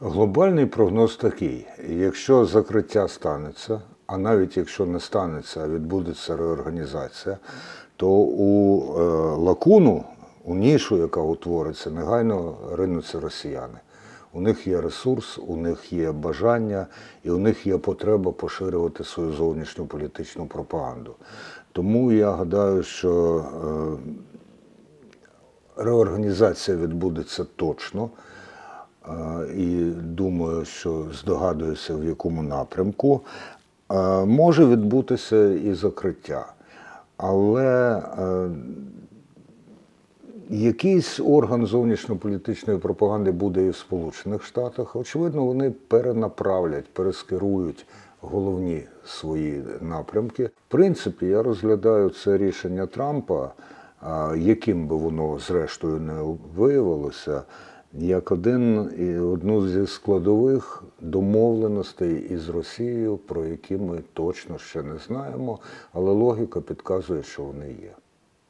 Глобальний прогноз такий: якщо закриття станеться, а навіть якщо не станеться, а відбудеться реорганізація, то у е, лакуну, у нішу, яка утвориться, негайно ринуться росіяни. У них є ресурс, у них є бажання і у них є потреба поширювати свою зовнішню політичну пропаганду. Тому я гадаю, що е, реорганізація відбудеться точно. І думаю, що здогадуюся, в якому напрямку. Може відбутися і закриття. Але е, якийсь орган зовнішньополітичної пропаганди буде і в Сполучених Штатах. Очевидно, вони перенаправлять, перескерують головні свої напрямки. В принципі, я розглядаю це рішення Трампа, яким би воно зрештою не виявилося, як один і одну зі складових домовленостей із Росією, про які ми точно ще не знаємо, але логіка підказує, що вони є.